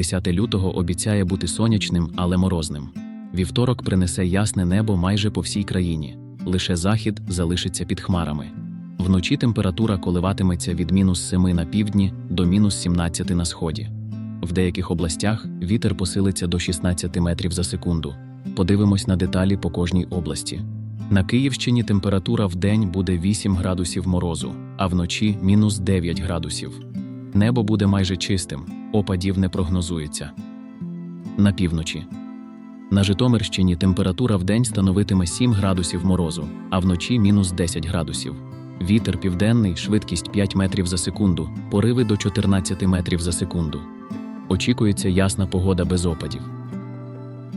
10 лютого обіцяє бути сонячним, але морозним. Вівторок принесе ясне небо майже по всій країні. Лише захід залишиться під хмарами. Вночі температура коливатиметься від мінус 7 на півдні до мінус 17 на сході. В деяких областях вітер посилиться до 16 метрів за секунду. Подивимось на деталі по кожній області. На Київщині температура в день буде 8 градусів морозу, а вночі мінус 9 градусів. Небо буде майже чистим, опадів не прогнозується. На півночі. На Житомирщині температура в день становитиме 7 градусів морозу, а вночі мінус 10 градусів. Вітер південний, швидкість 5 метрів за секунду, пориви до 14 метрів за секунду. Очікується ясна погода без опадів.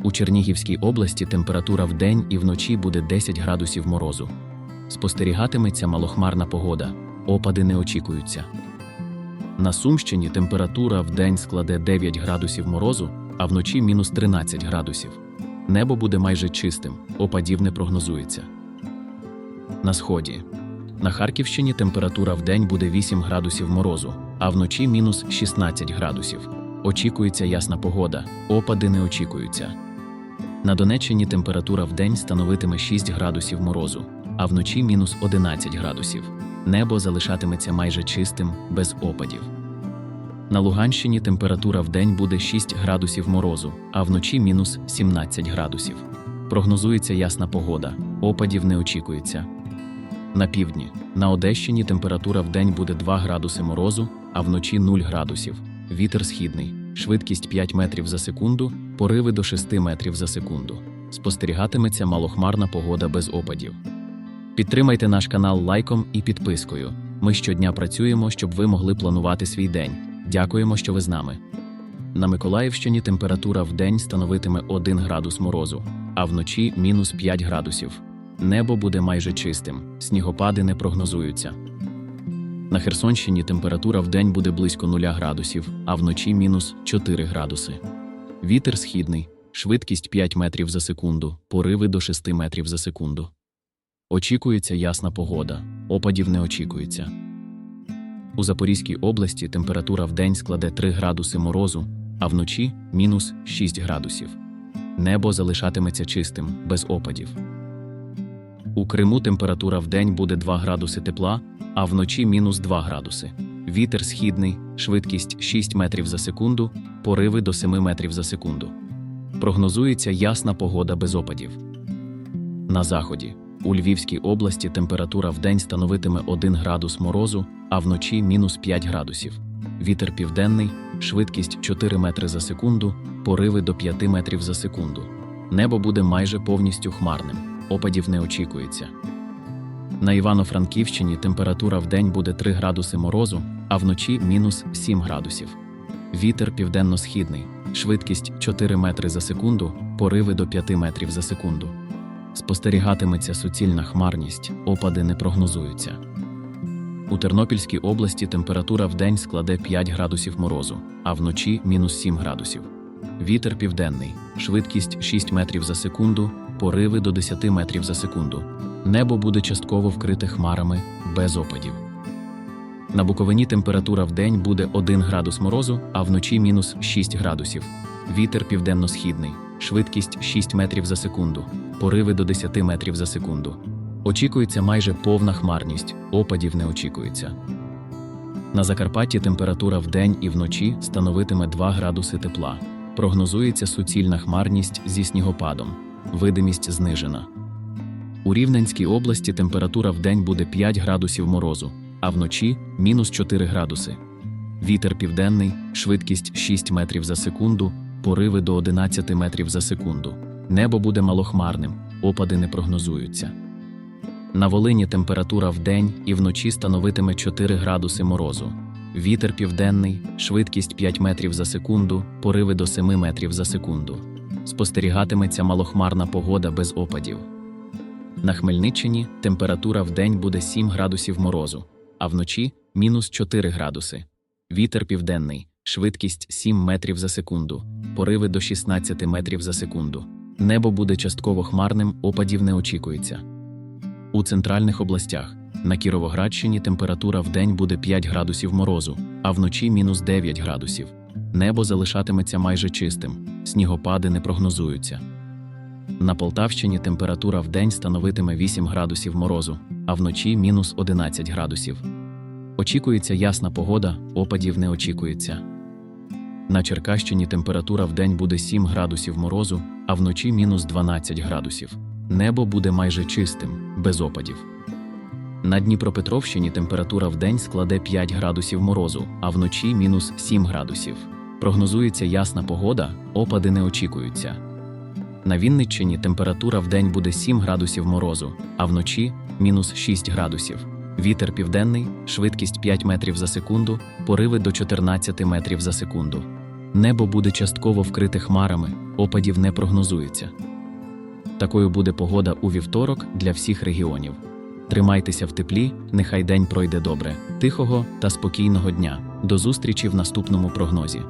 У Чернігівській області температура в день і вночі буде 10 градусів морозу. Спостерігатиметься малохмарна погода, опади не очікуються. На Сумщині температура в день складе 9 градусів морозу, а вночі мінус 13 градусів. Небо буде майже чистим, опадів не прогнозується. На сході. На Харківщині температура в день буде 8 градусів морозу, а вночі мінус 16 градусів. Очікується ясна погода, опади не очікуються. На Донеччині температура в день становитиме 6 градусів морозу, а вночі мінус 11 градусів. Небо залишатиметься майже чистим, без опадів. На Луганщині температура в день буде 6 градусів морозу, а вночі мінус 17 градусів. Прогнозується ясна погода, опадів не очікується. На півдні. На Одещині температура в день буде 2 градуси морозу, а вночі 0 градусів. Вітер східний, швидкість 5 метрів за секунду, пориви до 6 метрів за секунду. Спостерігатиметься малохмарна погода без опадів. Підтримайте наш канал лайком і підпискою. Ми щодня працюємо, щоб ви могли планувати свій день. Дякуємо, що ви з нами. На Миколаївщині температура в день становитиме 1 градус морозу, а вночі мінус 5 градусів. Небо буде майже чистим, снігопади не прогнозуються. На Херсонщині температура в день буде близько 0 градусів, а вночі мінус 4 градуси. Вітер східний, швидкість 5 метрів за секунду, пориви до 6 метрів за секунду. Очікується ясна погода, опадів не очікується. У Запорізькій області температура в день складе 3 градуси морозу, а вночі мінус 6 градусів. Небо залишатиметься чистим, без опадів. У Криму температура в день буде 2 градуси тепла, а вночі мінус 2 градуси. Вітер східний, швидкість 6 метрів за секунду, пориви до 7 метрів за секунду. Прогнозується ясна погода без опадів. На заході. У Львівській області температура в день становитиме 1 градус морозу, а вночі мінус 5 градусів. Вітер південний, швидкість 4 метри за секунду, пориви до 5 метрів за секунду. Небо буде майже повністю хмарним, опадів не очікується. На Івано-Франківщині температура в день буде 3 градуси морозу, а вночі мінус 7 градусів. Вітер південно-східний, швидкість 4 метри за секунду, пориви до 5 метрів за секунду. Спостерігатиметься суцільна хмарність, опади не прогнозуються. У Тернопільській області температура в складе 5 градусів морозу, а вночі мінус 7 градусів. Вітер південний, швидкість 6 метрів за секунду, пориви до 10 метрів за секунду. Небо буде частково вкрите хмарами без опадів. На Буковині температура в буде 1 градус морозу, а вночі мінус 6 градусів. Вітер південно-східний, швидкість 6 метрів за секунду, пориви до 10 метрів за секунду. Очікується майже повна хмарність, опадів не очікується. На Закарпатті температура в день і вночі становитиме 2 градуси тепла. Прогнозується суцільна хмарність зі снігопадом, видимість знижена. У Рівненській області температура в день буде 5 градусів морозу, а вночі мінус 4 градуси. Вітер південний, швидкість 6 метрів за секунду, пориви до 11 метрів за секунду. Небо буде малохмарним, опади не прогнозуються. На Волині температура в день і вночі становитиме 4 градуси морозу. Вітер південний, швидкість 5 метрів за секунду, пориви до 7 метрів за секунду. Спостерігатиметься малохмарна погода без опадів. На Хмельниччині температура в день буде 7 градусів морозу, а вночі мінус 4 градуси. Вітер південний, швидкість 7 метрів за секунду, пориви до 16 метрів за секунду. Небо буде частково хмарним, опадів не очікується. У центральних областях на Кіровоградщині температура в день буде 5 градусів морозу, а вночі мінус 9 градусів. Небо залишатиметься майже чистим, снігопади не прогнозуються. На Полтавщині температура в день становитиме 8 градусів морозу, а вночі мінус 11 градусів. Очікується ясна погода, опадів не очікується. На Черкащині температура в день буде 7 градусів морозу, а вночі мінус 12 градусів. Небо буде майже чистим, без опадів. На Дніпропетровщині температура в день складе 5 градусів морозу, а вночі мінус 7 градусів. Прогнозується ясна погода, опади не очікуються. На Вінниччині температура в день буде 7 градусів морозу, а вночі мінус 6 градусів. Вітер південний, швидкість 5 метрів за секунду, пориви до 14 метрів за секунду. Небо буде частково вкрите хмарами, опадів не прогнозується. Такою буде погода у вівторок для всіх регіонів. Тримайтеся в теплі, нехай день пройде добре, тихого та спокійного дня. До зустрічі в наступному прогнозі.